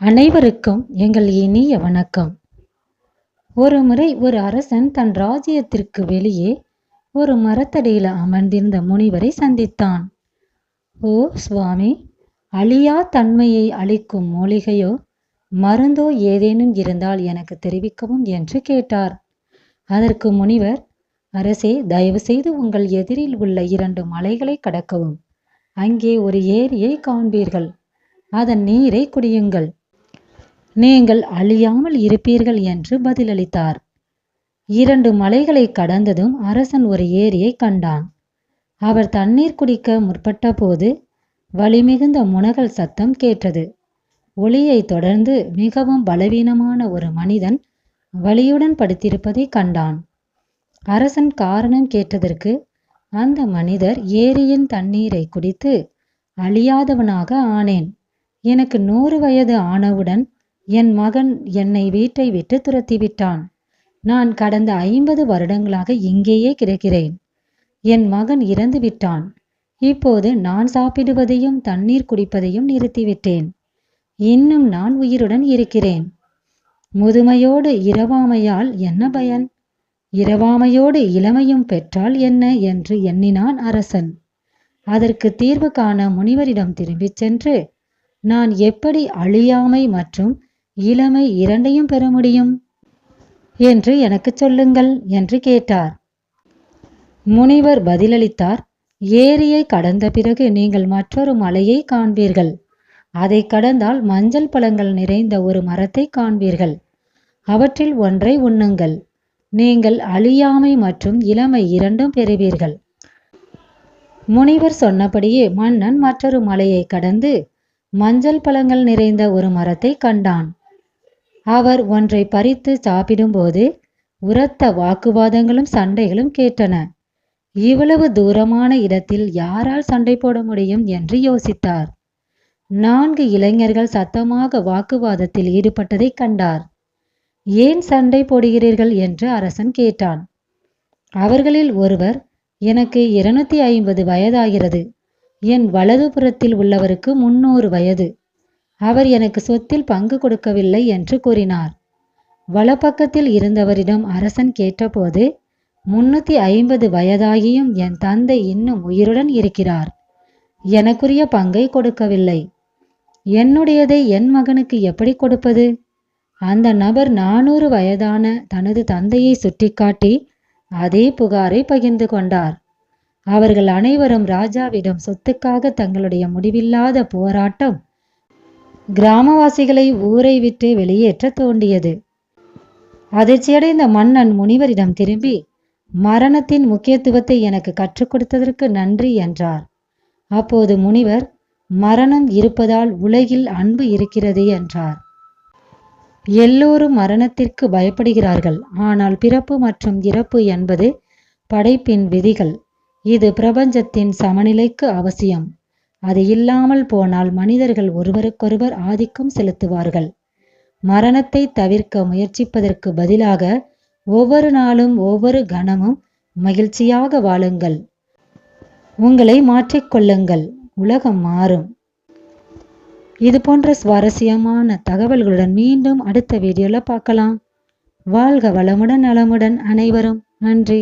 அனைவருக்கும் எங்கள் இனிய வணக்கம். ஒரு முறை ஒரு அரசன் தன் ராஜ்யத்திற்கு வெளியே ஒரு மரத்தடியில் அமர்ந்திருந்த முனிவரை சந்தித்தான். ஓ சுவாமி அழியா தன்மையை அளிக்கும் மூலிகையோ மருந்தோ ஏதேனும் இருந்தால் எனக்கு தெரிவிக்கவும் என்று கேட்டார். அதற்கு முனிவர் அரசே தயவு செய்து உங்கள் எதிரில் உள்ள இரண்டு மலைகளை கடக்கவும். அங்கே ஒரு ஏரியை காண்பீர்கள். அதன் நீரை குடியுங்கள். நீங்கள் அழியாமல் இருப்பீர்கள் என்று பதிலளித்தார். இரண்டு மலைகளை கடந்ததும் அரசன் ஒரு ஏரியை கண்டான். அவர் தண்ணீர் குடிக்க முற்பட்ட போது வலிமிகுந்த முனகல் சத்தம் கேட்டது. ஒளியை தொடர்ந்து மிகவும் பலவீனமான ஒரு மனிதன் வலியுடன் படுத்திருப்பதை கண்டான். அரசன் காரணம் கேட்டதற்கு அந்த மனிதர் ஏரியின் தண்ணீரை குடித்து அழியாதவனாக ஆனேன். எனக்கு நூறு வயது ஆனவுடன் என் மகன் என்னை வீட்டை விட்டு துரத்திவிட்டான். நான் கடந்த ஐம்பது வருடங்களாக இங்கேயே கிடக்கிறேன். என் மகன் இறந்து விட்டான். இப்போது நான் சாப்பிடுவதையும் தண்ணீர் குடிப்பதையும் நிறுத்திவிட்டேன். இன்னும் நான் உயிருடன் இருக்கிறேன். முதுமையோடு இரவாமையால் என்ன பயன்? இரவாமையோடு இளமையும் பெற்றால் என்ன என்று எண்ணினான் அரசன். அதற்கு தீர்வு காண முனிவரிடம் திரும்பிச் சென்று நான் எப்படி அழியாமை மற்றும் இளமை இரண்டையும் பெற முடியும்? என்று எனக்கு சொல்லுங்கள் என்று கேட்டார். முனிவர் பதிலளித்தார் ஏரியை கடந்த பிறகு நீங்கள் மற்றொரு மலையை காண்பீர்கள். அதை கடந்தால் மஞ்சள் பழங்கள் நிறைந்த ஒரு மரத்தை காண்பீர்கள். அவற்றில் ஒன்றை உண்ணுங்கள். நீங்கள் அழியாமை மற்றும் இளமை இரண்டும் பெறுவீர்கள். முனிவர் சொன்னபடியே மன்னன் மற்றொரு மலையை கடந்து மஞ்சள் பழங்கள் நிறைந்த ஒரு மரத்தை கண்டான். அவர் ஒன்றை பறித்து சாப்பிடும்போது உரத்த வாக்குவாதங்களும் சண்டைகளும் கேட்டன. இவ்வளவு தூரமான இடத்தில் யாரால் சண்டை போட முடியும் என்று யோசித்தார். நான்கு இளைஞர்கள் சத்தமாக வாக்குவாதத்தில் ஈடுபட்டதை கண்டார். ஏன் சண்டை போடுகிறீர்கள்? என்று அரசன் கேட்டான். அவர்களில் ஒருவர் எனக்கு இருநூத்தி ஐம்பது வயதாகிறது. என் வலது புறத்தில் உள்ளவருக்கு முன்னூறு வயது. அவர் எனக்கு சொத்தில் பங்கு கொடுக்கவில்லை என்று கூறினார். வலப்பக்கத்தில் இருந்தவரிடம் அரசன் கேட்டபோது முன்னூத்தி ஐம்பது வயதாகியும் என் தந்தை இன்னும் உயிருடன் இருக்கிறார். எனக்குரிய பங்கை கொடுக்கவில்லை. என்னுடையதை என் மகனுக்கு எப்படி கொடுப்பது? அந்த நபர் நானூறு வயதான தனது தந்தையை சுட்டிக்காட்டி அதே புகாரை பகிர்ந்து கொண்டார். அவர்கள் அனைவரும் ராஜாவிடம் சொத்துக்காக தங்களுடைய முடிவில்லாத போராட்டம் கிராமவாசிகளை ஊரை விட்டு வெளியேற்ற தோண்டியது. அதிர்ச்சியடைந்த மன்னன் முனிவரிடம் திரும்பி மரணத்தின் முக்கியத்துவத்தை எனக்கு கற்றுக் கொடுத்ததற்கு நன்றி என்றார். அப்போது முனிவர் மரணம் இருப்பதால் உலகில் அன்பு இருக்கிறது என்றார். எல்லோரும் மரணத்திற்கு பயப்படுகிறார்கள். ஆனால் பிறப்பு மற்றும் இறப்பு என்பது படைப்பின் விதிகள். இது பிரபஞ்சத்தின் சமநிலைக்கு அவசியம். அது இல்லாமல் போனால் மனிதர்கள் ஒருவருக்கொருவர் ஆதிக்கம் செலுத்துவார்கள். மரணத்தை தவிர்க்க முயற்சிப்பதற்கு பதிலாக ஒவ்வொரு நாளும் ஒவ்வொரு கணமும் மகிழ்ச்சியாக வாழுங்கள். உங்களை மாற்றிக்கொள்ளுங்கள் உலகம் மாறும். இது போன்ற சுவாரஸ்யமான தகவல்களுடன் மீண்டும் அடுத்த வீடியோல பார்க்கலாம். வாழ்க வளமுடன் நலமுடன் அனைவரும். நன்றி.